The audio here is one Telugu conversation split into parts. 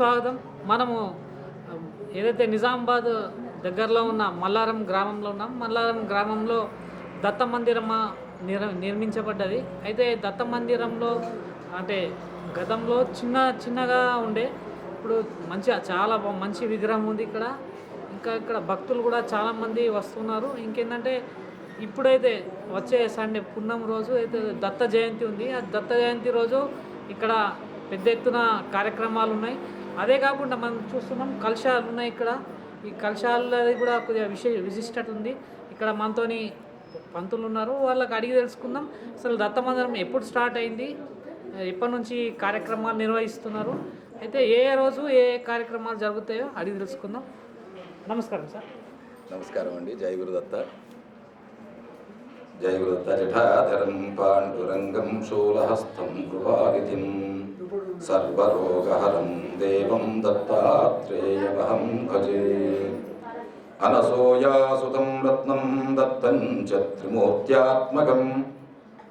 స్వాగతం. మనము ఏదైతే నిజామాబాద్ దగ్గరలో ఉన్న మల్లారం గ్రామంలో ఉన్నాం మల్లారం గ్రామంలో దత్త మందిరమ నిర్ నిర్మించబడ్డది. అయితే దత్త మందిరంలో అంటే గతంలో చిన్న చిన్నగా ఉండే ఇప్పుడు మంచిగా చాలా మంచి విగ్రహం ఉంది ఇక్కడ. ఇంకా ఇక్కడ భక్తులు కూడా చాలామంది వస్తున్నారు. ఇంకేంటంటే ఇప్పుడైతే వచ్చే సండే పున్నం రోజు అయితే దత్త జయంతి ఉంది. ఆ దత్త జయంతి రోజు ఇక్కడ పెద్ద ఎత్తున కార్యక్రమాలు ఉన్నాయి. అదే కాకుండా మనం చూస్తున్నాం కలశాలు ఉన్నాయి ఇక్కడ. ఈ కలశాలది కూడా కొద్దిగా విశేష విశిష్టత ఉంది ఇక్కడ మనతోని పంతులు ఉన్నారు. వాళ్ళకి అడిగి తెలుసుకుందాం. అసలు దత్తమందిరం ఎప్పుడు స్టార్ట్ అయింది? ఎప్పటి నుంచి కార్యక్రమాలు నిర్వహిస్తున్నారు? అయితే ఏ ఏ రోజు ఏ కార్యక్రమాలు జరుగుతాయో అడిగి తెలుసుకుందాం. నమస్కారం సార్. నమస్కారం అండి. జయ గురుదత్త. జయ గురుదత్త జఠాధరం పాండురంగం శూలహస్తం కృపానిధిం సర్వరోగహరం దేవం దత్తాత్రేయమహం భజే అనసూయాసుతం రత్నం దత్తం చ త్రిమూర్త్యాత్మకం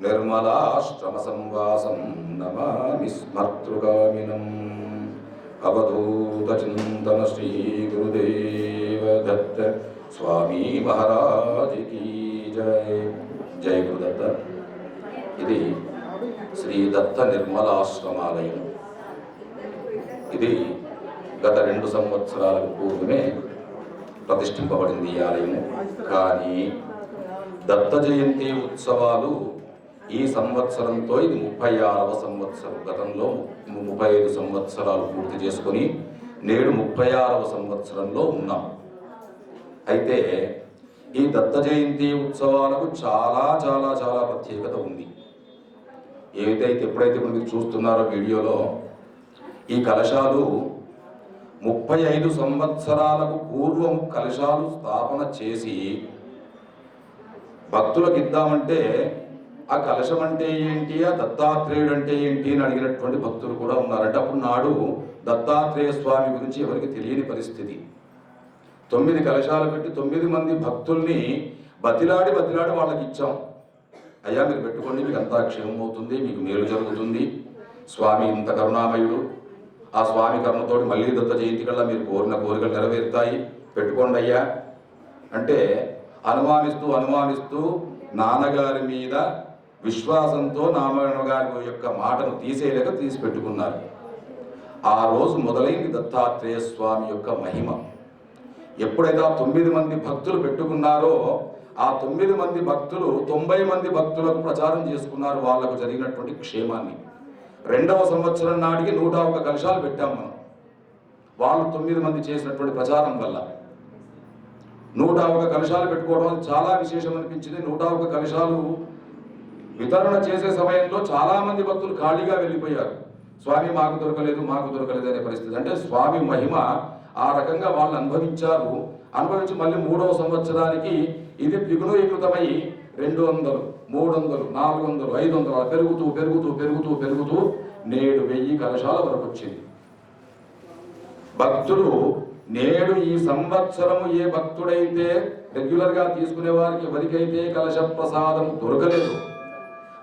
నిర్మలాశ్రమ సంవాసం నమామి స్మర్తృగామినం అవధూత చింతన శ్రీ జై గురుదత్త. ఇది శ్రీ దత్త నిర్మలాశ్రమాలయం. ఇది గత రెండు సంవత్సరాలకు పూర్వమే ప్రతిష్ఠింపబడింది ఈ ఆలయము. కానీ దత్త జయంతి ఉత్సవాలు ఈ సంవత్సరంతో ఇది ముప్పై ఆరవ సంవత్సరం. గతంలో ముప్పై ఐదు సంవత్సరాలు పూర్తి చేసుకొని నేడు ముప్పై ఆరవ సంవత్సరంలో ఉన్నాం. అయితే ఈ దత్త జయంతి ఉత్సవాలకు చాలా చాలా చాలా ప్రత్యేకత ఉంది. ఏదైతే ఎప్పుడైతే ఇప్పుడు మీరు చూస్తున్నారో వీడియోలో ఈ కలశాలు ముప్పై ఐదు సంవత్సరాలకు పూర్వం కలశాలు స్థాపన చేసి భక్తులకు ఇద్దామంటే ఆ కలశం అంటే ఏంటి ఆ దత్తాత్రేయుడు అంటే ఏంటి అని అడిగినటువంటి భక్తులు కూడా ఉన్నారంటే అప్పుడు నాడు దత్తాత్రేయ స్వామి గురించి ఎవరికి తెలియని పరిస్థితి. తొమ్మిది కలశాలు పెట్టి తొమ్మిది మంది భక్తుల్ని బతిలాడి బతిలాడి వాళ్ళకి ఇచ్చాం. అయ్యా మీరు పెట్టుకోండి మీకు అంతా క్షేమం అవుతుంది మీకు మేలు జరుగుతుంది. స్వామి ఇంత కరుణామయుడు. ఆ స్వామి కరుణతోటి మళ్ళీ దత్త జయంతి కల్లా మీరు కోరిన కోరికలు నెరవేరుతాయి. పెట్టుకోండి అయ్యా. అంటే అనుమానిస్తూ అనుమానిస్తూ నాన్నగారి మీద విశ్వాసంతో నారాయణ యొక్క మాటను తీసేయలేక తీసి పెట్టుకున్నారు ఆ రోజు మొదలైంది దత్తాత్రేయ స్వామి యొక్క మహిమ. ఎప్పుడైతే ఆ తొమ్మిది మంది భక్తులు పెట్టుకున్నారో ఆ తొమ్మిది మంది భక్తులు తొంభై మంది భక్తులకు ప్రచారం చేసుకున్నారు వాళ్ళకు జరిగినటువంటి క్షేమాన్ని. రెండవ సంవత్సరం నాటికి నూట ఒక కలశాలు పెట్టాం మనం. వాళ్ళు తొమ్మిది మంది చేసినటువంటి ప్రచారం వల్ల. నూట ఒక కలశాలు పెట్టుకోవడం చాలా విశేషం అనిపించింది. నూట ఒక కలశాలు వితరణ చేసే సమయంలో చాలా మంది భక్తులు ఖాళీగా వెళ్ళిపోయారు. స్వామి మాకు దొరకలేదు మాకు దొరకలేదు అనే పరిస్థితి. అంటే స్వామి మహిమ ఆ రకంగా వాళ్ళు అనుభవించారు. అనుభవించి మళ్ళీ మూడవ సంవత్సరానికి ఇది ద్విగుణీకృతమై రెండు వందలు మూడు వందలు నాలుగు వందలు ఐదు వందలు అలా పెరుగుతూ పెరుగుతూ పెరుగుతూ పెరుగుతూ నేడు వెయ్యి కలశాల వరకు వచ్చింది. భక్తులు నేడు ఈ సంవత్సరము ఏ భక్తుడైతే రెగ్యులర్గా తీసుకునే వారికి ఎవరికైతే కలశ ప్రసాదం దొరకలేదు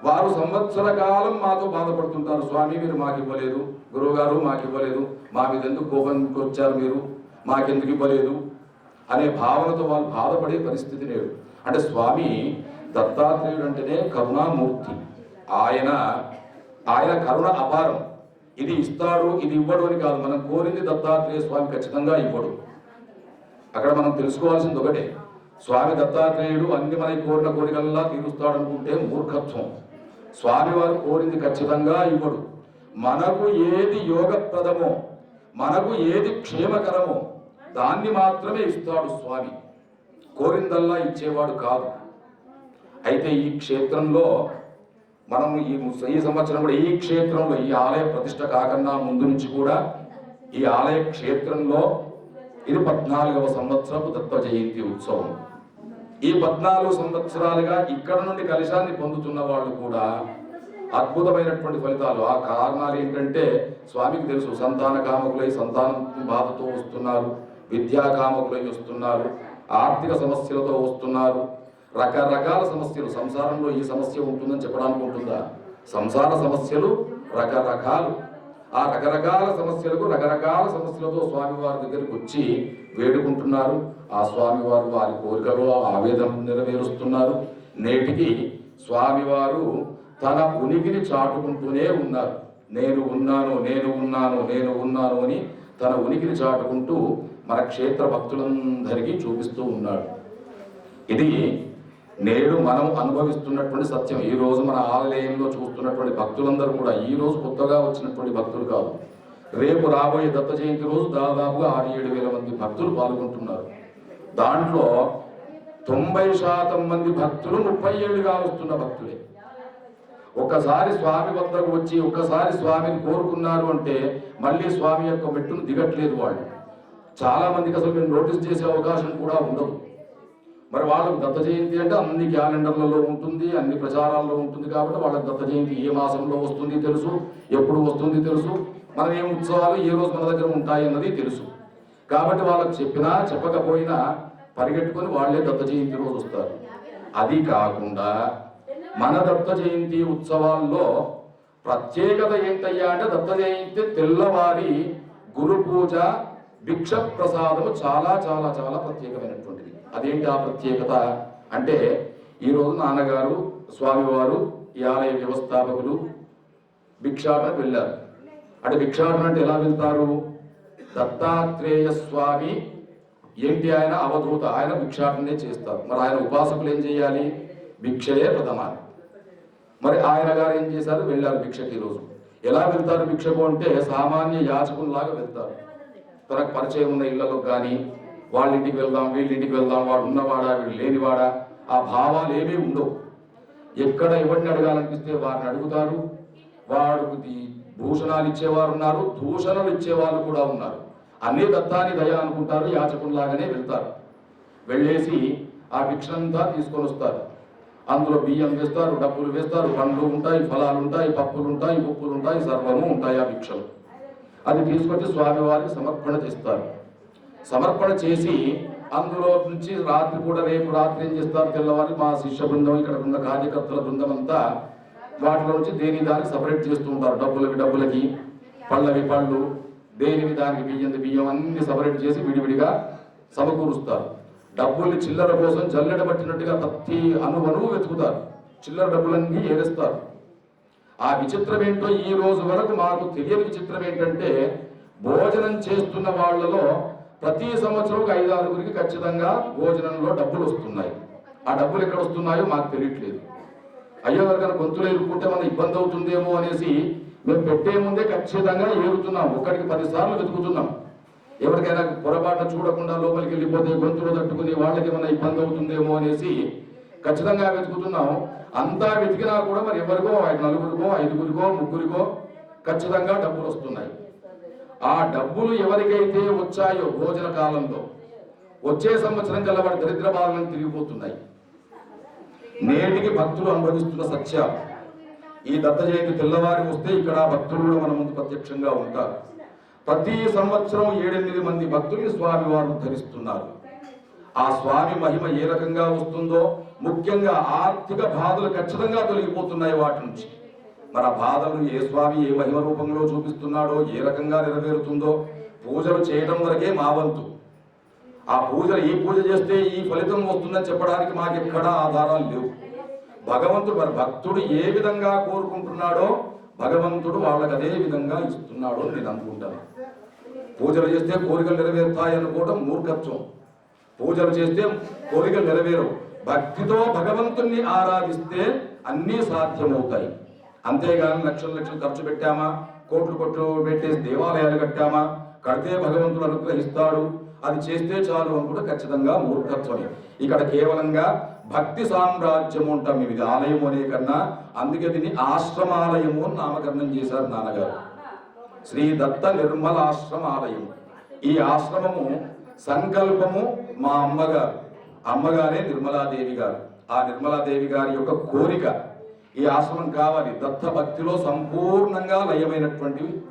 వారు సంవత్సర కాలం మాతో బాధపడుతుంటారు స్వామి మీరు మాకు ఇవ్వలేదు గురువుగారు మాకు ఇవ్వలేదు మా మీద ఎందుకు కోపానికి వచ్చారు మీరు? మాకెందుకు ఇవ్వలేదు? అనే భావనతో వాళ్ళు బాధపడే పరిస్థితి లేదు. అంటే స్వామి దత్తాత్రేయుడు అంటేనే కరుణామూర్తి. ఆయన ఆయన కరుణ అపారం. ఇది ఇస్తాడు ఇది ఇవ్వడు అని కాదు. మనం కోరింది దత్తాత్రేయ స్వామి ఖచ్చితంగా ఇవ్వడు. అక్కడ మనం తెలుసుకోవాల్సింది ఒకటే. స్వామి దత్తాత్రేయుడు అన్ని మనకి కోరిన కోరికల్లా తీరుస్తాడు అనుకుంటే మూర్ఖత్వం స్వామివారు కోరింది ఖచ్చితంగా ఇవ్వడు. మనకు ఏది యోగప్రదమో మనకు ఏది క్షేమకరమో దాన్ని మాత్రమే ఇస్తాడు స్వామి. కోరిందల్లా ఇచ్చేవాడు కాదు. అయితే ఈ క్షేత్రంలో మనం ఈ ఈ సంవత్సరం కూడా ఈ క్షేత్రంలో ఈ ఆలయ ప్రతిష్ట కాకుండా ముందు నుంచి కూడా ఈ ఆలయ క్షేత్రంలో ఇది పద్నాలుగవ సంవత్సరపు దత్త జయంతి ఉత్సవం. ఈ పద్నాలుగు సంవత్సరాలుగా ఇక్కడ నుండి కలశాన్ని పొందుతున్న వాళ్ళు కూడా అద్భుతమైనటువంటి ఫలితాలు. ఆ కారణాలు ఏంటంటే స్వామికి తెలుసు సంతాన కామకులై సంతానం బాధతో వస్తున్నారు విద్యా కామకులై వస్తున్నారు ఆర్థిక సమస్యలతో వస్తున్నారు. రకరకాల సమస్యలు సంసారంలో ఈ సమస్య ఉంటుందని చెప్పడానికి ఉంటుందా? సంసార సమస్యలు రకరకాలు. ఆ రకరకాల సమస్యలకు రకరకాల సమస్యలతో స్వామివారి దగ్గరికి వచ్చి వేడుకుంటున్నారు. ఆ స్వామివారు వారి కోరికలు ఆవేదన నెరవేరుస్తున్నారు. నేటికి స్వామివారు తన ఉనికిని చాటుకుంటూనే ఉన్నారు. నేను ఉన్నాను నేను ఉన్నాను నేను ఉన్నాను అని తన ఉనికిని చాటుకుంటూ మన క్షేత్ర భక్తులందరికీ చూపిస్తూ ఉన్నాడు. ఇది నేడు మనం అనుభవిస్తున్నటువంటి సత్యం. ఈ రోజు మన ఆలయంలో చూస్తున్నటువంటి భక్తులందరూ కూడా ఈ రోజు కొత్తగా వచ్చినటువంటి భక్తులు కాదు. రేపు రాబోయే దత్త జయంతి రోజు దాదాపుగా ఆరు ఏడు వేల మంది భక్తులు పాల్గొంటున్నారు. దాంట్లో తొంభై శాతం మంది భక్తులు ముప్పై ఏళ్ళుగా వస్తున్న భక్తులే. ఒక్కసారి స్వామి వద్దకు వచ్చి ఒక్కసారి స్వామిని కోరుకున్నారు అంటే మళ్ళీ స్వామి యొక్క మెట్టును దిగట్లేదు వాళ్ళు. చాలా మందికి అసలు మేము నోటీస్ చేసే అవకాశం కూడా ఉండదు. మరి వాళ్ళకు దత్త జయంతి అంటే అన్ని క్యాలెండర్లలో ఉంటుంది అన్ని ప్రచారాల్లో ఉంటుంది కాబట్టి వాళ్ళకి దత్త జయంతి ఏ మాసంలో వస్తుంది తెలుసు ఎప్పుడు వస్తుంది తెలుసు మనం ఏం ఉత్సవాలు ఏ రోజు మన దగ్గర ఉంటాయి అన్నది తెలుసు. కాబట్టి వాళ్ళకి చెప్పినా చెప్పకపోయినా పరిగెట్టుకొని వాళ్ళే దత్త జయంతి రోజు వస్తారు. అది కాకుండా మన దత్త జయంతి ఉత్సవాల్లో ప్రత్యేకత ఏంటయ్యా అంటే దత్త జయంతి తెల్లవారి గురు పూజ భిక్ష ప్రసాదము చాలా చాలా చాలా ప్రత్యేకమైనటువంటిది. అదేంటి ఆ ప్రత్యేకత? అంటే ఈరోజు నాన్నగారు స్వామివారు ఈ ఆలయ వ్యవస్థాపకులు భిక్షాటన వెళ్ళారు. అంటే భిక్షాటన అంటే ఎలా వెళ్తారు? దత్తాత్రేయ స్వామి ఏంటి ఆయన అవధూత? ఆయన భిక్షాటనే చేస్తారు. మరి ఆయన ఉపాసకులు ఏం చేయాలి? భిక్షయే ప్రథమాన్ని. మరి ఆయన గారు ఏం చేశారు? వెళ్ళారు భిక్షకు ఈరోజు ఎలా వెళ్తారు భిక్షకు అంటే సామాన్య యాచకునిలాగా వెళ్తారు. తనకు పరిచయం ఉన్న ఇళ్ళలో కానీ వాళ్ళ ఇంటికి వెళ్దాం వీళ్ళ ఇంటికి వెళ్దాం వాడు ఉన్నవాడా వీడు లేనివాడా ఆ భావాలు ఏమీ ఉండవు. ఎక్కడ ఎవరిని అడగాలనిపిస్తే వారిని అడుగుతారు. వాడికి భూషణాలు ఇచ్చేవారు ఉన్నారు దూషణలు ఇచ్చేవాళ్ళు కూడా ఉన్నారు. అన్ని దత్తాన్ని దయ అనుకుంటారు యాచకునిలాగానే వెళ్తారు. వెళ్ళేసి ఆ భిక్షంతా తీసుకొని వస్తారు. అందులో బియ్యం వేస్తారు డబ్బులు వేస్తారు పండ్లు ఉంటాయి ఫలాలు ఉంటాయి పప్పులు ఉంటాయి ఉప్పులు ఉంటాయి సర్వము ఉంటాయి ఆ భిక్షలు అది తీసుకొచ్చి స్వామివారికి సమర్పణ చేస్తారు. సమర్పణ చేసి అందులో నుంచి రాత్రి కూడా రేపు రాత్రి ఏం చేస్తారు తెల్లవారి మా శిష్య బృందం ఇక్కడ ఉన్న కార్యకర్తల బృందం అంతా వాటిలో నుంచి దేని దానికి సపరేట్ చేస్తూ ఉంటారు. డబ్బులవి డబ్బులకి పళ్ళవి పళ్ళు దేనివి దానికి బియ్యం బియ్యం అన్ని సపరేట్ చేసి విడివిడిగా సమకూరుస్తారు. డబ్బుల్ని చిల్లర కోసం జల్లెడ పట్టినట్టుగా ప్రతి అణువణువు వెతుకుతారు. చిల్లర డబ్బులన్నీ ఏడుస్తారు ఆ విచిత్రం ఏంటో ఈ రోజు వరకు మాకు తెలియని విచిత్రం ఏంటంటే భోజనం చేస్తున్న వాళ్ళలో ప్రతి సంవత్సరం ఒక ఐదు ఆరుగురికి ఖచ్చితంగా భోజనంలో డబ్బులు వస్తున్నాయి. ఆ డబ్బులు ఎక్కడ వస్తున్నాయో మాకు తెలియట్లేదు. అయ్యో ఎవరికైనా గొంతులు ఎదుర్కొంటే మన ఇబ్బంది అవుతుందేమో అనేసి మేము పెట్టే ముందే ఖచ్చితంగా ఏరుతున్నాం. ఒకరికి పదిసార్లు వెతుకుతున్నాం. ఎవరికైనా పొరపాటున చూడకుండా లోపలికి వెళ్ళిపోతే గొంతులు తట్టుకుని వాళ్ళకి ఏమైనా ఇబ్బంది అవుతుందేమో అనేసి ఖచ్చితంగా వెతుకుతున్నాం. అంతా వెతికినా కూడా మరి ఎవరికో ఐదు నలుగురికో ఐదుగురికో ముగ్గురికో ఖచ్చితంగా డబ్బులు వస్తున్నాయి. ఆ డబ్బులు ఎవరికైతే వచ్చాయో భోజన కాలంలో వచ్చే సంవత్సరం కల్లా వాడి దరిద్ర బాధలను తిరిగిపోతున్నాయి. నేటికి భక్తులు అనుభవిస్తున్న సత్యాలు. ఈ దత్త జయంతి తెల్లవారి వస్తే ఇక్కడ భక్తులు కూడా మన ముందు ప్రత్యక్షంగా ఉంటారు. ప్రతి సంవత్సరం ఏడెనిమిది మంది భక్తుల్ని స్వామి వారు ధరిస్తున్నారు. ఆ స్వామి మహిమ ఏ రకంగా వస్తుందో ముఖ్యంగా ఆర్థిక బాధలు ఖచ్చితంగా తొలగిపోతున్నాయి వాటి నుంచి. మన బాధలు ఏ స్వామి ఏ మహిమ రూపంలో చూపిస్తున్నాడో ఏ రకంగా నెరవేరుతుందో పూజలు చేయడం వరకే మా వంతు. ఆ పూజలు ఈ పూజ చేస్తే ఈ ఫలితం వస్తుందని చెప్పడానికి మాకు ఎక్కడా ఆధారాలు లేవు. భగవంతుడు మరి భక్తుడు ఏ విధంగా కోరుకుంటున్నాడో భగవంతుడు వాళ్ళకి అదే విధంగా ఇస్తున్నాడు నేను అనుకుంటాను. పూజలు చేస్తే కోరికలు నెరవేరుతాయి అనుకోవడం మూర్ఖత్వం. పూజలు చేస్తే కోరికలు నెరవేరవు. భక్తితో భగవంతుణ్ణి ఆరాధిస్తే అన్నీ సాధ్యమవుతాయి. అంతేగాని లక్షలు లక్షలు ఖర్చు పెట్టామా? కోట్లు కొట్లు పెట్టేసి దేవాలయాలు కట్టామా? కడితే భగవంతుడు అనుగ్రహిస్తాడు. అది చేస్తే చాలు అని కూడా ఖచ్చితంగా మూర్ఖత్వమే. ఇక్కడ కేవలంగా భక్తి సామ్రాజ్యము ఉంటాం ఇది ఆలయము అనే కన్నా అందుకే దీన్ని ఆశ్రమాలయము అని నామకరణం చేశారు నాన్నగారు. శ్రీ దత్త నిర్మల ఆశ్రమాలయం. ఈ ఆశ్రమము సంకల్పము మా అమ్మగారు అమ్మగారే నిర్మలాదేవి గారు. ఆ నిర్మలాదేవి గారి యొక్క కోరిక ఈ ఆశ్రమం కావాలి. దత్త భక్తిలో సంపూర్ణంగా లయమైనటువంటి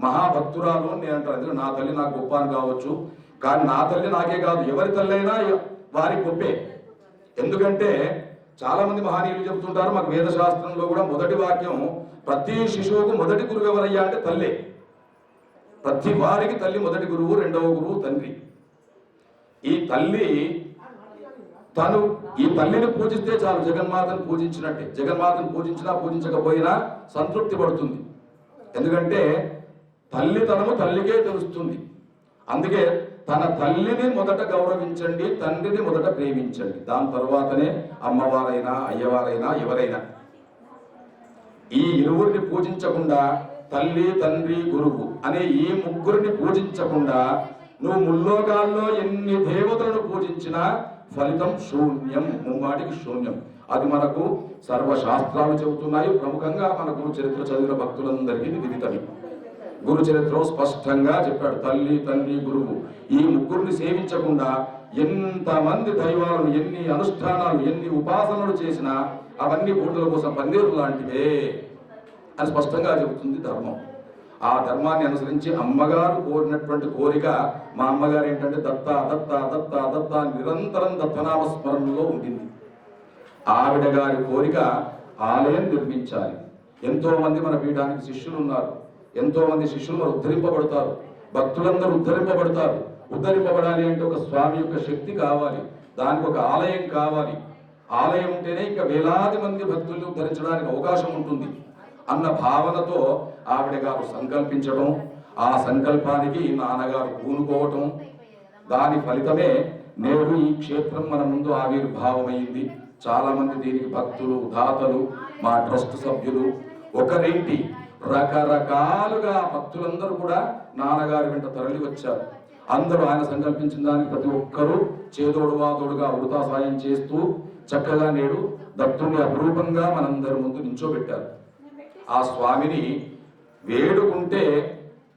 మహాభక్తురాలు అని నేను అంటాను. ఎందుకంటే నా తల్లి నాకు గొప్ప అని కావచ్చు. కానీ నా తల్లి నాకే కాదు. ఎవరి తల్లి అయినా వారి గొప్పే. ఎందుకంటే చాలా మంది మహనీయులు చెప్తుంటారు మాకు వేదశాస్త్రంలో కూడా మొదటి వాక్యం ప్రతి శిశువుకు మొదటి గురువు ఎవరయ్యా అంటే తల్లే. ప్రతి వారికి తల్లి మొదటి గురువు రెండవ గురువు తండ్రి. ఈ తల్లి తను ఈ తల్లిని పూజిస్తే చాలు. జగన్మాతను పూజించినట్టే. జగన్మాతను పూజించినా పూజించకపోయినా సంతృప్తి పడుతుంది. ఎందుకంటే తల్లితనము తల్లికే తెలుస్తుంది. అందుకే తన తల్లిని మొదట గౌరవించండి తండ్రిని మొదట ప్రేమించండి. దాని తర్వాతనే అమ్మవారైనా అయ్యవారైనా ఎవరైనా ఈ ఇరువురిని పూజించకుండా తల్లి తండ్రి గురువు అనే ఈ ముగ్గురిని పూజించకుండా నువ్వు ముల్లోకాల్లో ఎన్ని దేవతలను పూజించినా ఫలితం శూన్యం ముమ్మాటికి శూన్యం. అది మనకు సర్వశాస్త్రాలు చెబుతున్నాయి. ప్రముఖంగా మన గురు చరిత్ర చదివిన భక్తులందరికీ విదితవి గురు చరిత్రలో స్పష్టంగా చెప్పాడు తల్లి తండ్రి గురువు ఈ ముగ్గురిని సేవించకుండా ఎంతమంది దైవాలను ఎన్ని అనుష్ఠానాలు ఎన్ని ఉపాసనలు చేసినా అవన్నీ బూడిదల కోసం పన్నీరు లాంటివే. అని స్పష్టంగా చెబుతుంది ధర్మం. ఆ ధర్మాన్ని అనుసరించి అమ్మగారు కోరినటువంటి కోరిక మా అమ్మగారు ఏంటంటే దత్త దత్త దత్త దత్త నిరంతరం దత్తనామ స్మరణలో ఉండింది. ఆవిడ గారి కోరిక ఆలయం నిర్మించాలి. ఎంతో మంది మన పీఠానికి శిష్యులు ఉన్నారు ఎంతో మంది శిష్యులు మరి ఉద్ధరింపబడతారు. భక్తులందరూ ఉద్ధరింపబడతారు. ఉద్ధరింపబడాలి అంటే ఒక స్వామి యొక్క శక్తి కావాలి. దానికి ఒక ఆలయం కావాలి. ఆలయం ఉంటేనే ఇంకా వేలాది మంది భక్తుల్ని ఉద్ధరించడానికి అవకాశం ఉంటుంది. అన్న భావనతో ఆవిడ గారు సంకల్పించడం ఆ సంకల్పానికి నాన్నగారు పూనుకోవటం దాని ఫలితమే నేడు ఈ క్షేత్రం మన ముందు ఆవిర్భావమైంది. చాలా మంది దీనికి భక్తులు దాతలు మా ట్రస్ట్ సభ్యులు ఒకరేంటి? రకరకాలుగా భక్తులందరూ కూడా నాన్నగారి వెంట తరలి వచ్చారు. అందరూ ఆయన సంకల్పించిన దానికి ప్రతి ఒక్కరూ చేదోడు వాదోడుగా వృతా సాయం చేస్తూ చక్కగా నేడు దత్తుని అపురూపంగా మనందరి ముందు నించోబెట్టారు. ఆ స్వామిని వేడుకుంటే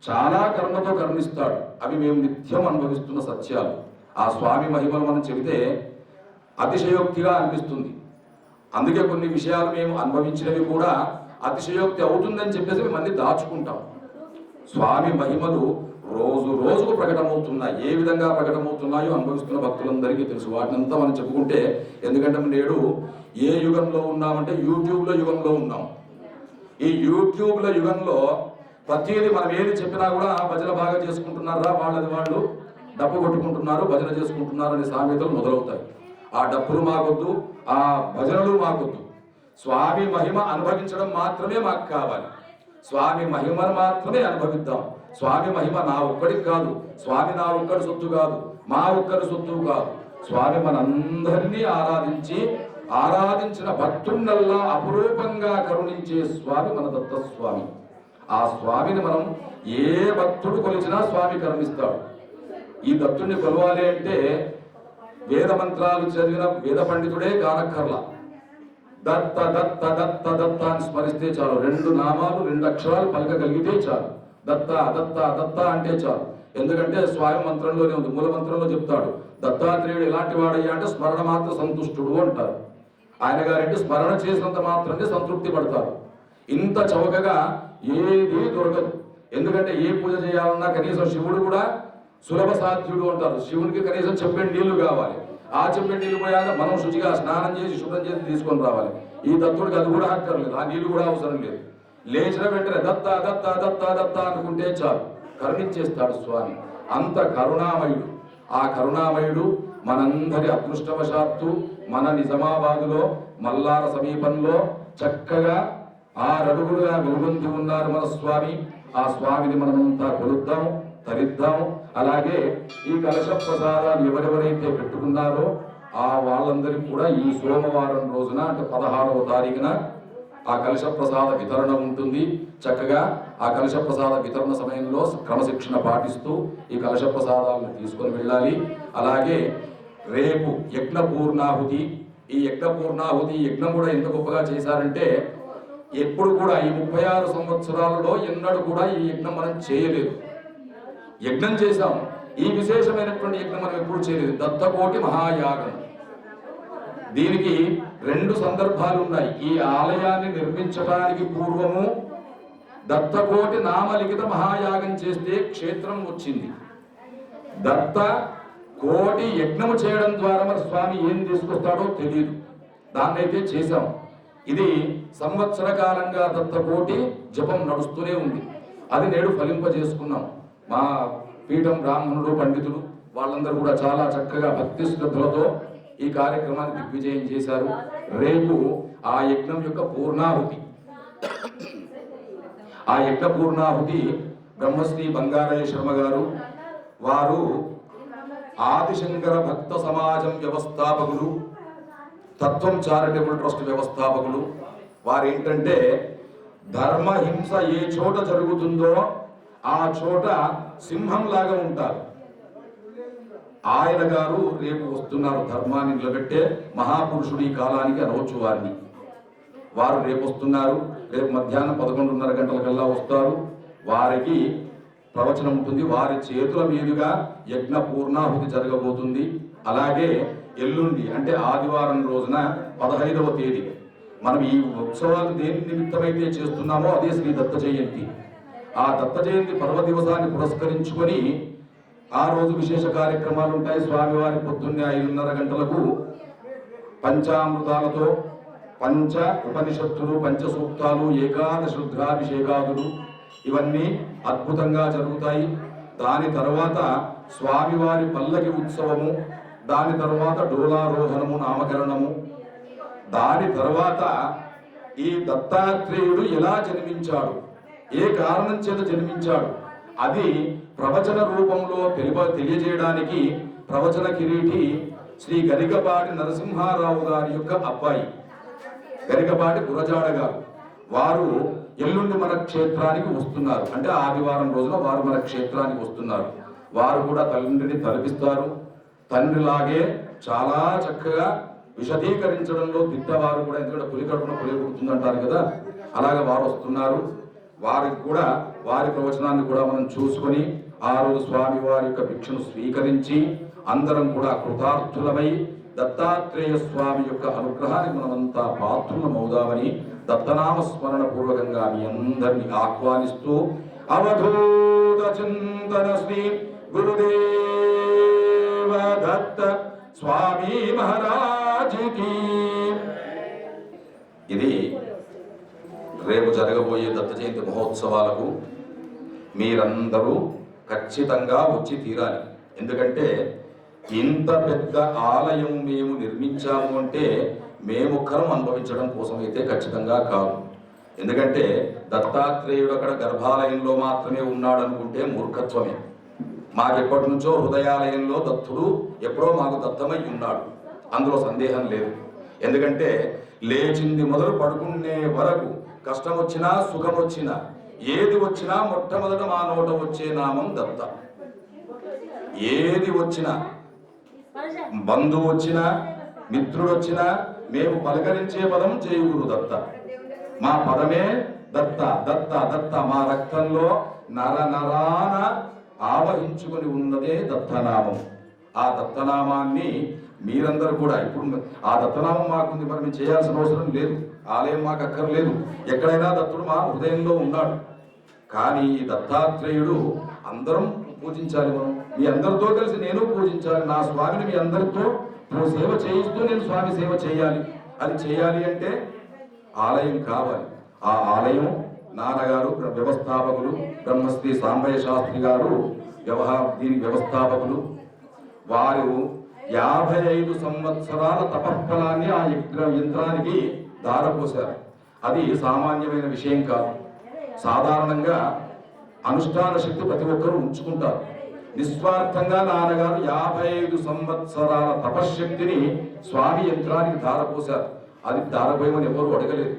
చాలా కర్మతో కర్మిస్తాడు అవి మేము నిత్యం అనుభవిస్తున్న సత్యాలు. ఆ స్వామి మహిమలు మనం చెబితే అతిశయోక్తిగా అనిపిస్తుంది. అందుకే కొన్ని విషయాలు మేము అనుభవించినవి కూడా అతిశయోక్తి అవుతుందని చెప్పేసి మేము అన్ని దాచుకుంటాం. స్వామి మహిమలు రోజు రోజుకు ప్రకటమవుతున్నాయి. ఏ విధంగా ప్రకటమవుతున్నాయో అనుభవిస్తున్న భక్తులందరికీ తెలుసు. వాటినంతా మనం చెప్పుకుంటే ఎందుకంటే నేడు ఏ యుగంలో ఉన్నామంటే యూట్యూబ్లో యుగంలో ఉన్నాం. ఈ యూట్యూబ్ల యుగంలో ప్రతిదీ మనం ఏది చెప్పినా కూడా భజన బాగా చేసుకుంటున్నారా వాళ్ళది వాళ్ళు డప్పు కొట్టుకుంటున్నారు భజన చేసుకుంటున్నారు అనే సామెతలు మొదలవుతాయి. ఆ డప్పులు మాకొద్దు ఆ భజనలు మాకొద్దు. స్వామి మహిమ అనుభవించడం మాత్రమే మాకు కావాలి. స్వామి మహిమను మాత్రమే అనుభవిద్దాం. స్వామి మహిమ నా ఒక్కడికి కాదు స్వామి నా ఒక్కడి సొత్తు కాదు మా ఒక్కరి సొత్తు కాదు. స్వామి మనందరినీ ఆరాధించి ఆరాధించిన భక్తున్నల్లా అపురూపంగా కరుణించే స్వామి మన దత్త స్వామి ఆ స్వామిని మనం ఏ భక్తుడు కొలిచినా స్వామి కరుణిస్తాడు. ఈ దత్తుడిని కొలవాలి అంటే వేద మంత్రాలు చదివిన వేద పండితుడే కానక్కర్లా. దత్త దత్త దత్త దత్త అని స్మరిస్తే చాలు. రెండు నామాలు రెండు అక్షరాలు పలకగలిగితే చాలు. దత్త దత్త దత్త అంటే చాలు. ఎందుకంటే స్వామి మంత్రంలోనే ఉంది. మూల మంత్రంలో చెప్తాడు. దత్తాత్రేయుడు ఎలాంటి వాడయ్యా అంటే స్మరణ మాత్ర సంతుష్టుడు అంటారు. ఆయన గారంటే స్మరణ చేసినంత మాత్రమే సంతృప్తి పడతారు. ఇంత చౌకగా ఏది దొరకదు. ఎందుకంటే ఏ పూజ చేయాలన్నా కనీసం శివుడు కూడా సులభ సాధ్యుడు అంటారు. శివునికి కనీసం చెప్పే నీళ్ళు కావాలి. ఆ చెప్పే నీళ్ళు పోయాక మనం శుచిగా స్నానం చేసి శుభ్రం చేసి తీసుకొని రావాలి. ఈ దత్తుడికి అది కూడా అక్కర్లేదు. ఆ నీళ్ళు కూడా అవసరం లేదు. లేచిన వెంటనే దత్త దత్త దత్త దత్త అనుకుంటే చాలు. కరుణించేస్తాడు స్వామి. అంత కరుణామయుడు. ఆ కరుణామయుడు మనందరి అదృష్టవశాత్తు మన నిజామాబాదులో మల్లార సమీపంలో చక్కగా ఆరడుగులుగా వెలుగొంది ఉన్నారు మన స్వామి. ఆ స్వామిని మనమంతా కొలుద్దాం తరిద్దాం. అలాగే ఈ కలశ ప్రసాదాలు ఎవరెవరైతే పెట్టుకున్నారో ఆ వాళ్ళందరికీ కూడా ఈ సోమవారం రోజున అంటే పదహారవ తారీఖున ఆ కలశ ప్రసాద వితరణ ఉంటుంది. చక్కగా ఆ కలశ ప్రసాద వితరణ సమయంలో క్రమశిక్షణ పాటిస్తూ ఈ కలశ ప్రసాదాలను తీసుకొని వెళ్ళాలి. అలాగే రేపు యజ్ఞ పూర్ణాహుతి ఈ యజ్ఞ పూర్ణాహుతి యజ్ఞం కూడా ఎంత గొప్పగా చేశారంటే ఎప్పుడు కూడా ఈ ముప్పై ఆరు సంవత్సరాలలో ఎన్నడూ కూడా ఈ యజ్ఞం మనం చేయలేదు. యజ్ఞం చేశాం. ఈ విశేషమైనటువంటి యజ్ఞం మనం ఎప్పుడు చేయలేదు. దత్తకోటి మహాయాగం. దీనికి రెండు సందర్భాలు ఉన్నాయి. ఈ ఆలయాన్ని నిర్మించడానికి పూర్వము దత్తకోటి నామలిఖిత మహాయాగం చేస్తే క్షేత్రం వచ్చింది. దత్త కోటి యజ్ఞము చేయడం ద్వారా మరి స్వామి ఏం తీసుకొస్తాడో తెలియదు దాన్ని అయితే చేశాం. ఇది సంవత్సర కాలంగా దత్త కోటి జపం నడుస్తూనే ఉంది. అది నేడు ఫలింపజేసుకున్నాం. మా పీఠం బ్రాహ్మణుడు పండితులు వాళ్ళందరూ కూడా చాలా చక్కగా భక్తి శ్రద్ధలతో ఈ కార్యక్రమాన్ని దిగ్విజయం చేశారు. రేపు ఆ యజ్ఞం యొక్క పూర్ణాహుతి. ఆ యజ్ఞ పూర్ణాహుతి బ్రహ్మశ్రీ బంగారయ్య శర్మ గారు వారు ఆదిశంకర భక్త సమాజం వ్యవస్థాపకులు తత్వం చారిటబుల్ ట్రస్ట్ వ్యవస్థాపకులు. వారు ఏంటంటే ధర్మహింస ఏ చోట జరుగుతుందో ఆ చోట సింహంలాగా ఉంటారు. ఆయన గారు రేపు వస్తున్నారు ధర్మాన్ని నిలబెట్టే మహాపురుషుడి ఈ కాలానికి అనవచ్చు వారిని. వారు రేపు వస్తున్నారు రేపు మధ్యాహ్నం పదకొండున్నర గంటల కల్లా వస్తారు. వారికి ప్రవచనం ఉంటుంది. వారి చేతుల మీదుగా యజ్ఞ పూర్ణాహుతి జరగబోతుంది. అలాగే ఎల్లుండి అంటే ఆదివారం రోజున పదహైదవ తేదీ మనం ఈ ఉత్సవాలు దేని నిమిత్తమైతే చేస్తున్నామో అదే శ్రీ దత్త జయంతి ఆ దత్త జయంతి పర్వ దివసాన్ని పురస్కరించుకొని ఆ రోజు విశేష కార్యక్రమాలు ఉంటాయి. స్వామివారి పొద్దున్నే ఐదున్నర గంటలకు పంచామృతాలతో పంచ ఉపనిషత్తులు పంచ సూక్తాలు ఏకాదశుద్ధాభిషేకాదులు ఇవన్నీ అద్భుతంగా జరుగుతాయి. దాని తర్వాత స్వామివారి పల్లకి ఉత్సవము దాని తర్వాత డోలారోహణము నామకరణము. దాని తర్వాత ఈ దత్తాత్రేయుడు ఎలా జన్మించాడు? ఏ కారణం చేత జన్మించాడు? అది ప్రవచన రూపంలో తెలిప తెలియజేయడానికి ప్రవచన కిరీటి శ్రీ గరికపాటి నరసింహారావు గారి యొక్క అబ్బాయి. గరికపాటి గురజాడ గారు. వారు ఎల్లుండి మన క్షేత్రానికి వస్తున్నారు. అంటే ఆదివారం రోజున వారు మన క్షేత్రానికి వస్తున్నారు. వారు కూడా తండ్రిని తలపిస్తారు. తండ్రిలాగే చాలా చక్కగా విశదీకరించడంలో తిట్టవారు కూడా. ఎందుకంటే పులి కడుపున పులి పుడుతుందంటారు కదా. అలాగే వారు వస్తున్నారు. వారికి కూడా వారి ప్రవచనాన్ని కూడా మనం చూసుకొని ఆ రోజు స్వామి వారి యొక్క భిక్షను స్వీకరించి అందరం కూడా కృతార్థులమై దత్తాత్రేయ స్వామి యొక్క అనుగ్రహానికి మనమంతా పాత్రులమవుదామని దత్తనామ స్మరణ పూర్వకంగా మీ అందరినీ ఆహ్వానిస్తూ అవధూత చింతన శ్రీ గురుదేవ దత్త స్వామి మహారాజుకి. ఇది రేపు జరగబోయే దత్త జయంతి మహోత్సవాలకు మీరందరూ ఖచ్చితంగా వచ్చి తీరాలి. ఎందుకంటే ఇంత పెద్ద ఆలయం మేము నిర్మించాము అంటే మేమొక్కరం అనుభవించడం కోసం అయితే ఖచ్చితంగా కాదు. ఎందుకంటే దత్తాత్రేయుడు అక్కడ గర్భాలయంలో మాత్రమే ఉన్నాడు అనుకుంటే మూర్ఖత్వమే. మాకెప్పటి నుంచో హృదయాలయంలో దత్తుడు ఎప్పుడో మాకు దత్తమై ఉన్నాడు. అందులో సందేహం లేదు. ఎందుకంటే లేచింది మొదలు పడుకునే వరకు కష్టం వచ్చినా సుఖం వచ్చినా ఏది వచ్చినా మొట్టమొదట మా నోట వచ్చే నామం దత్త. ఏది వచ్చినా బంధువు వచ్చినా మిత్రుడు వచ్చినా మేము పలకరించే పదం చేయుగురు దత్త. మా పదమే దత్త దత్త దత్త మా రక్తంలో నర నరాన ఆవహించుకొని ఉన్నదే దత్తనామం. ఆ దత్తనామాన్ని మీరందరూ కూడా ఇప్పుడు ఆ దత్తనామం మాకుంది మరి మేము చేయాల్సిన అవసరం లేదు. ఆలయం మాకు అక్కర్లేదు. ఎక్కడైనా దత్తుడు మా హృదయంలో ఉన్నాడు. కానీ ఈ దత్తాత్రేయుడు అందరం పూజించాలి మనం. మీ అందరితో కలిసి నేను పూజించాలి. నా స్వామిని మీ అందరితో నువ్వు సేవ చేయిస్తూ నేను స్వామి సేవ చేయాలి. అది చేయాలి అంటే ఆలయం కావాలి. ఆ ఆలయం నాన్నగారు వ్యవస్థాపకులు బ్రహ్మశ్రీ సాంబయ్య శాస్త్రి గారు వ్యవహార దీని వ్యవస్థాపకులు వారు యాభై ఐదు సంవత్సరాల తపఫలాన్ని ఆ యంత్రానికి దారపోశారు. అది సామాన్యమైన విషయం కాదు. సాధారణంగా అనుష్ఠాన శక్తి ప్రతి ఒక్కరూ ఉంచుకుంటారు. నిస్వార్థంగా నాన్నగారు యాభై ఐదు సంవత్సరాల తపశ్శక్తిని స్వామి యంత్రానికి ధారపోశారు. అది ధారపోయమని ఎవరు అడగలేదు.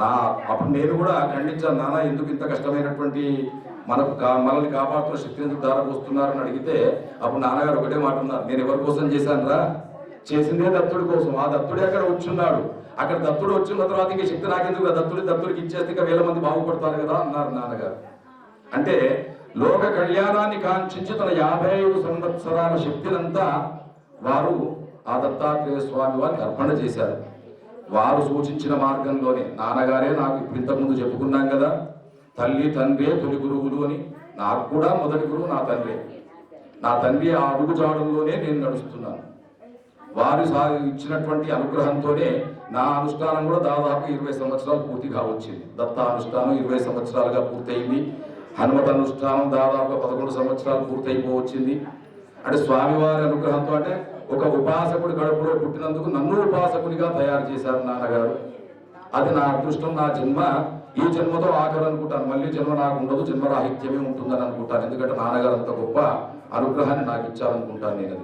నా అప్పుడు నేను కూడా ఖండించాను నాన్న ఎందుకు ఇంత కష్టమైనటువంటి మనకు కా మనల్ని కాపాడుతున్న శక్తి ఎందుకు ధారపోస్తున్నారని అడిగితే అప్పుడు నాన్నగారు ఒకటే మాట ఉన్నారు నేను ఎవరి కోసం చేశానురా చేసిందే దత్తుడి కోసం. ఆ దత్తుడే అక్కడ వచ్చున్నాడు అక్కడ దత్తుడు వచ్చిన తర్వాత ఇంక శక్తి నాకెందుకు దత్తుడి దత్తుడికి ఇచ్చేస్తే ఇంకా వేల మంది బాగుపడతారు కదా అన్నారు నాన్నగారు. అంటే లోక కళ్యాణాన్ని కాంక్షించి తన యాభై ఐదు సంవత్సరాల శక్తినంతా వారు ఆ దత్తాత్రేయ స్వామి వారికి అర్పణ చేశారు. వారు సూచించిన మార్గంలోనే నాన్నగారే నాకు ఇప్పుడు ఇంతకుముందు చెప్పుకున్నాం కదా తల్లి తండ్రి తొలి గురువులు అని నాకు కూడా మొదటి గురువు నా తండ్రి. నా తండ్రి ఆ అడుగు జాడల్లోనే నేను నడుస్తున్నాను. వారు ఇచ్చినటువంటి అనుగ్రహంతోనే నా అనుష్ఠానం కూడా దాదాపు ఇరవై సంవత్సరాలు పూర్తి కావచ్చింది దత్త అనుష్ఠానం ఇరవై సంవత్సరాలుగా పూర్తయింది. హనుమత అనుష్ఠానం దాదాపు పదకొండు సంవత్సరాలు పూర్తయిపోవచ్చింది. అంటే స్వామివారి అనుగ్రహంతో అంటే ఒక ఉపాసకుడి కడుపులో పుట్టినందుకు నన్ను ఉపాసకునిగా తయారు చేశారు నాన్నగారు. అది నా అదృష్టం నా జన్మ. ఈ జన్మతో ఆఖరు అనుకుంటాను. మళ్ళీ జన్మ నాకు ఉండదు జన్మ రాహిత్యమే ఉంటుందని అనుకుంటాను. ఎందుకంటే నాన్నగారు అంత గొప్ప అనుగ్రహాన్ని నాకు ఇచ్చారనుకుంటాను నేను అది.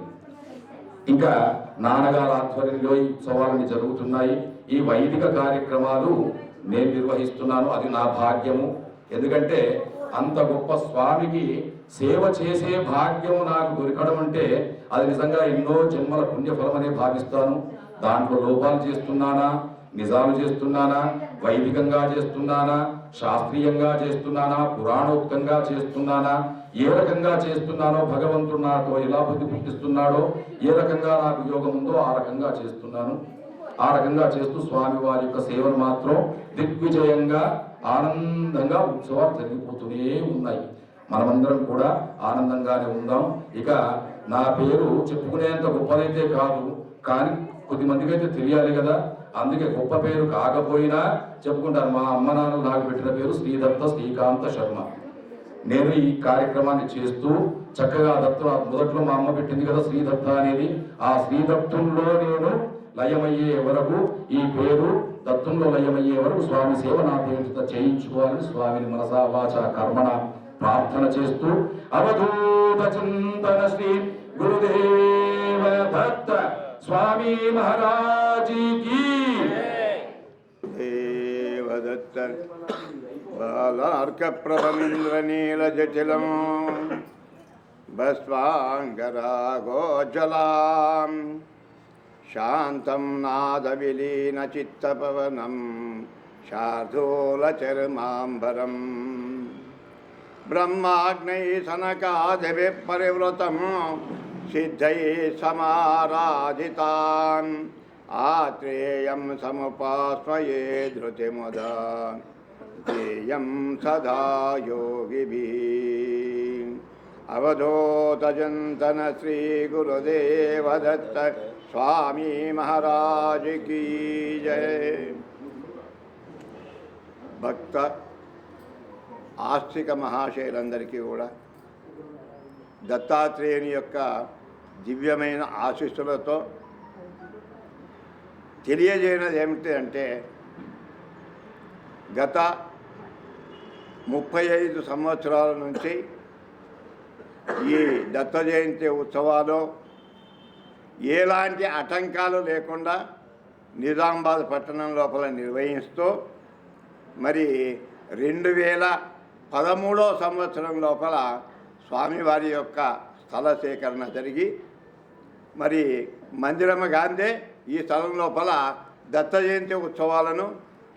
ఇంకా నాన్నగారి ఆధ్వర్యంలో ఈ ఉత్సవాలన్నీ జరుగుతున్నాయి. ఈ వైదిక కార్యక్రమాలు నేను నిర్వహిస్తున్నాను. అది నా భాగ్యము. ఎందుకంటే అంత గొప్ప స్వామికి సేవ చేసే భాగ్యం నాకు దొరకడం అంటే అది నిజంగా ఎన్నో జన్మల పుణ్యఫలమనే భావిస్తాను. దాంట్లో లోపాలు చేస్తున్నానా? నిజాలు చేస్తున్నానా? వైదికంగా చేస్తున్నానా? శాస్త్రీయంగా చేస్తున్నానా? పురాణోక్తంగా చేస్తున్నానా? ఏ రకంగా చేస్తున్నానో భగవంతుడు నాతో ఎలా బుద్ధి పుట్టిస్తున్నాడో ఏ రకంగా నాకు యోగం ఉందో ఆ రకంగా చేస్తున్నాను. ఆ రకంగా చేస్తూ స్వామి వారి యొక్క సేవలు మాత్రం దిగ్విజయంగా ఆనందంగా ఉత్సవాలు జరిగిపోతూనే ఉన్నాయి. మనమందరం కూడా ఆనందంగానే ఉందాం. ఇక నా పేరు చెప్పుకునేంత గొప్పదైతే కాదు. కానీ కొద్ది మందికి అయితే తెలియాలి కదా. అందుకే గొప్ప పేరు కాకపోయినా చెప్పుకుంటారు. మా అమ్మ నాన్నలు నాకు పెట్టిన పేరు శ్రీదత్త శ్రీకాంత శర్మ. నేను ఈ కార్యక్రమాన్ని చేస్తూ చక్కగా దత్త మొదట్లో మా అమ్మ పెట్టింది కదా శ్రీదత్త అనేది. ఆ శ్రీదత్తుల్లో నేను లయమయ్యే వరకు ఈ పేరు దత్తుంలో లయమయ్యే వరకు స్వామి సేవ నా పేరుతో చేయించుకోవాలని స్వామిని మనసా వాచ కర్మణ ప్రార్థన చేస్తూ అవధూత చింతన శ్రీ గురుదేవ దత్త స్వామి మహారాజీకి దేవదత్త బాలార్కప్రభమింద్రనీలజటిలం భస్వాంగరాగోజలాం శాంతం నాదవిలీనచిత్తపవనం శార్దూలచర్మాంబరం. బ్రహ్మాగ్నై సనకాదిభి పరివృతం సిద్ధై సమారాధితాన్. ఆత్రేయం సముపాస్మయే ధృతిముదా ేయం సదా యోగిభిः. అవధూతచింతన శ్రీ గురుదేవదత్త స్వామి మహారాజ్ కీ జయ భక్త ఆస్తిక మహాశయులందరికీ కూడా దత్తాత్రేయుని యొక్క దివ్యమైన ఆశీస్సులతో తెలియజేయనది ఏమిటి అంటే గత ముప్పై ఐదు సంవత్సరాల నుంచి ఈ దత్త జయంతి ఉత్సవాలు ఎలాంటి ఆటంకాలు లేకుండా నిజామాబాద్ పట్టణం లోపల నిర్వహిస్తూ మరి రెండు వేల పదమూడో సంవత్సరం లోపల స్వామివారి యొక్క స్థల సేకరణ జరిగి మరి మందిరమ్మ గాంధీ ఈ స్థలం లోపల దత్త జయంతి ఉత్సవాలను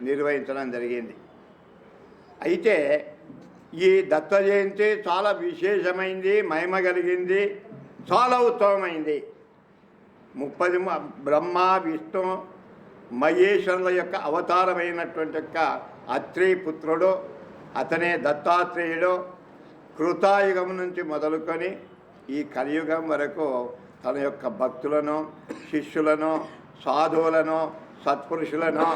నిర్వహించడం జరిగింది. అయితే ఈ దత్త జయంతి చాలా విశేషమైంది మహిమ కలిగింది చాలా ఉత్తమమైంది. ముప్పది మ- బ్రహ్మ విష్ణు మహేశ్వరుల యొక్క అవతారమైనటువంటి యొక్క అత్రి పుత్రుడు అతనే దత్తాత్రేయుడు. కృతాయుగం నుంచి మొదలుకొని ఈ కలియుగం వరకు తన యొక్క భక్తులను శిష్యులను సాధువులను సత్పురుషులను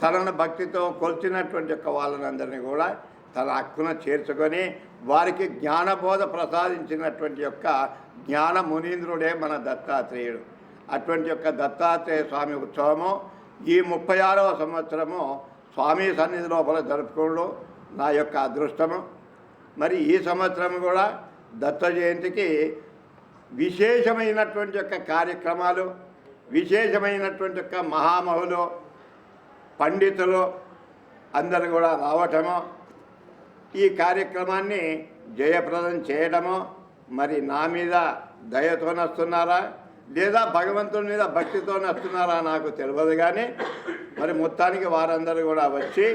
తనను భక్తితో కొలిచినటువంటి యొక్క వాళ్ళనందరినీ కూడా తన హక్కున చేర్చుకొని వారికి జ్ఞానబోధ ప్రసాదించినటువంటి యొక్క జ్ఞాన మునీంద్రుడే మన దత్తాత్రేయుడు. అటువంటి యొక్క దత్తాత్రేయ స్వామి ఉత్సవము ఈ ముప్పై ఆరవ సంవత్సరము స్వామి సన్నిధి లోపల జరుపుకోవడం నా యొక్క అదృష్టము. మరి ఈ సంవత్సరం కూడా దత్త జయంతికి విశేషమైనటువంటి యొక్క కార్యక్రమాలు విశేషమైనటువంటి యొక్క మహామహులు పండితులు అందరు కూడా రావటము ఈ కార్యక్రమాన్ని జయప్రదం చేయడము. మరి నా మీద దయతో నస్తున్నారా లేదా భగవంతుని మీద భక్తితో వస్తున్నారా నాకు తెలియదు కానీ మరి మొత్తానికి వారందరూ కూడా వచ్చి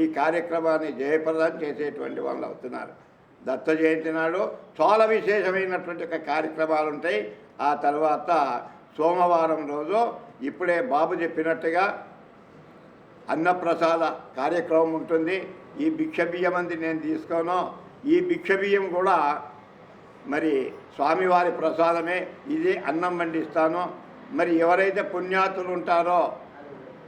ఈ కార్యక్రమాన్ని జయప్రదం చేసేటువంటి వాళ్ళు అవుతున్నారు. దత్త జయంతి నాడు చాలా విశేషమైనటువంటి కార్యక్రమాలు ఉంటాయి. ఆ తర్వాత సోమవారం రోజు ఇప్పుడే బాబు చెప్పినట్టుగా అన్నప్రసాద కార్యక్రమం ఉంటుంది. ఈ భిక్ష బియ్యం అంది నేను తీసుకోను. ఈ భిక్ష బియ్యం కూడా మరి స్వామివారి ప్రసాదమే ఇది అన్నం వండిస్తాను. మరి ఎవరైతే పుణ్యాతులు ఉంటారో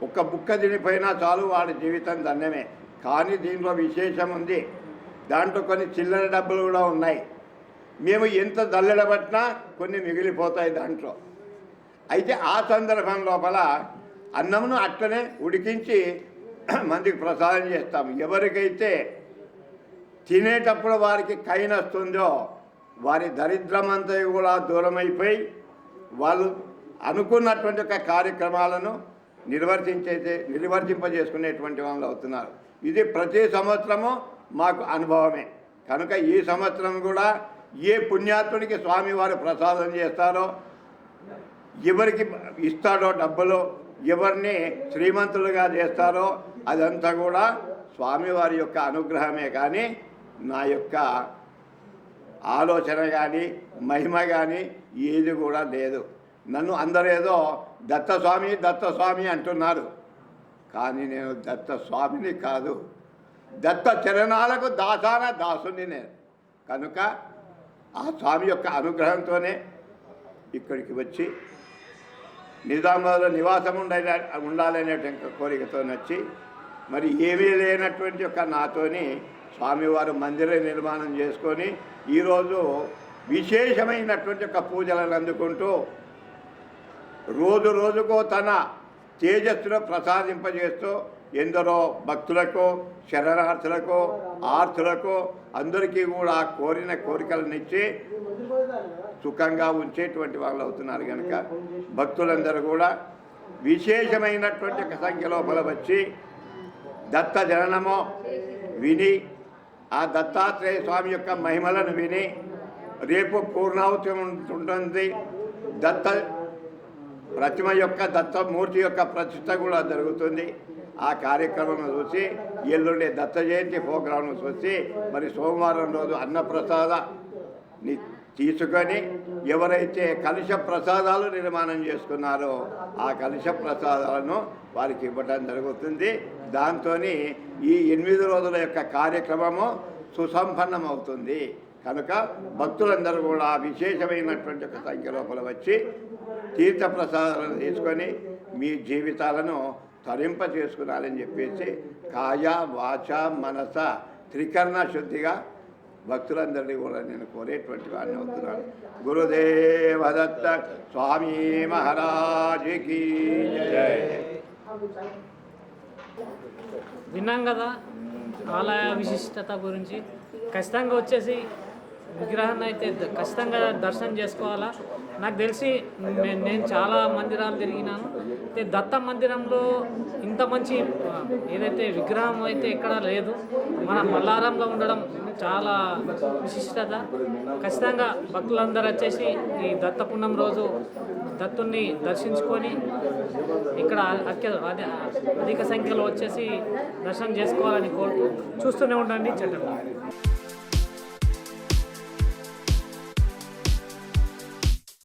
ఒక్క బుక్క తినిపోయినా చాలు వాడి జీవితం దండమే కానీ దీనిలో విశేషం ఉంది. దాంట్లో కొన్ని చిల్లర డబ్బులు కూడా ఉన్నాయి. మేము ఎంత దల్లెడబట్టినా కొన్ని మిగిలిపోతాయి దాంట్లో. అయితే ఆ సందర్భం లోపల అన్నమును అట్లనే ఉడికించి మందికి ప్రసాదం చేస్తాం. ఎవరికైతే తినేటప్పుడు వారికి కైనస్తుందో వారి దరిద్రమంతా కూడా దూరమైపోయి వాళ్ళు అనుకున్నటువంటి ఒక కార్యక్రమాలను నిర్వర్తించే నిర్వర్తింపజేసుకునేటువంటి వాళ్ళు అవుతున్నారు. ఇది ప్రతి సంవత్సరము మాకు అనుభవమే. కనుక ఈ సంవత్సరం కూడా ఏ పుణ్యాత్ముడికి స్వామివారు ప్రసాదం చేస్తారో ఎవరికి ఇస్తాడో డబ్బులు ఎవరిని శ్రీమంతులుగా చేస్తారో అదంతా కూడా స్వామివారి యొక్క అనుగ్రహమే. కానీ నా యొక్క ఆలోచన కానీ మహిమ కానీ ఏది కూడా లేదు. నన్ను అందరేదో దత్తస్వామి దత్తస్వామి అంటున్నారు. కానీ నేను దత్తస్వామిని కాదు. దత్త చరణాలకు దాసాన దాసుని నేను. కనుక ఆ స్వామి యొక్క అనుగ్రహంతోనే ఇక్కడికి వచ్చి నిజామాబాద్లో నివాసం ఉండ ఉండాలనేటువంటి కోరికతో వచ్చి మరి ఏమీ లేనటువంటి ఒక నాతోని స్వామివారు మందిర నిర్మాణం చేసుకొని ఈరోజు విశేషమైనటువంటి ఒక పూజలను అందుకుంటూ రోజు రోజుకో తన తేజస్సును ప్రసాదింపజేస్తూ ఎందరో భక్తులకు శరణార్థులకు ఆర్తులకు అందరికీ కూడా కోరిన కోరికలనిచ్చి సుఖంగా ఉంచేటువంటి వాళ్ళు అవుతున్నారు కనుక భక్తులందరూ కూడా విశేషమైనటువంటి ఒక సంఖ్య లోపల వచ్చి దత్త జననము విని ఆ దత్తాత్రేయ స్వామి యొక్క మహిమలను విని రేపు పూర్ణావతి ఉంటుంది. దత్త ప్రతిమ యొక్క దత్తమూర్తి యొక్క ప్రతిష్ట కూడా జరుగుతుంది. ఆ కార్యక్రమం చూసి ఎల్లుండి దత్త జయంతి ప్రోగ్రాంను చూసి మరి సోమవారం రోజు అన్నప్రసాద తీసుకొని ఎవరైతే కలుష ప్రసాదాలు నిర్మాణం చేసుకున్నారో ఆ కలుష ప్రసాదాలను వారికి ఇవ్వడం జరుగుతుంది. దాంతో ఈ ఎనిమిది రోజుల యొక్క కార్యక్రమము సుసంపన్నమవుతుంది. కనుక భక్తులందరూ కూడా విశేషమైనటువంటి ఒక సంఖ్య లోపల వచ్చి తీర్థప్రసాదాలను తీసుకొని మీ జీవితాలను తరింప చేసుకున్నారని చెప్పేసి కాయ వాచ మనస త్రికరణ శుద్ధిగా భక్తులందరినీ కూడా నేను కోరేటువంటి వాడిని అవుతున్నాను. గురుదేవ దత్త స్వామి మహారాజుకి విన్నాం కదా ఆలయ విశిష్టత గురించి. ఖచ్చితంగా వచ్చేసి విగ్రహాన్ని అయితే ఖచ్చితంగా దర్శనం చేసుకోవాలా? నాకు తెలిసి నేను చాలా మందిరాలు తిరిగినాను. అయితే దత్త మందిరంలో ఇంత మంచి ఏదైతే విగ్రహం అయితే ఎక్కడ లేదు. మన మల్లారంలో ఉండడం చాలా విశిష్టత. ఖచ్చితంగా భక్తులందరూ వచ్చేసి ఈ దత్తపుణ్యం రోజు దత్తుని దర్శించుకొని ఇక్కడ అత్య అధిక సంఖ్యలో వచ్చేసి దర్శనం చేసుకోవాలని కోరుతూ చూస్తూనే ఉండండి చెట్టు.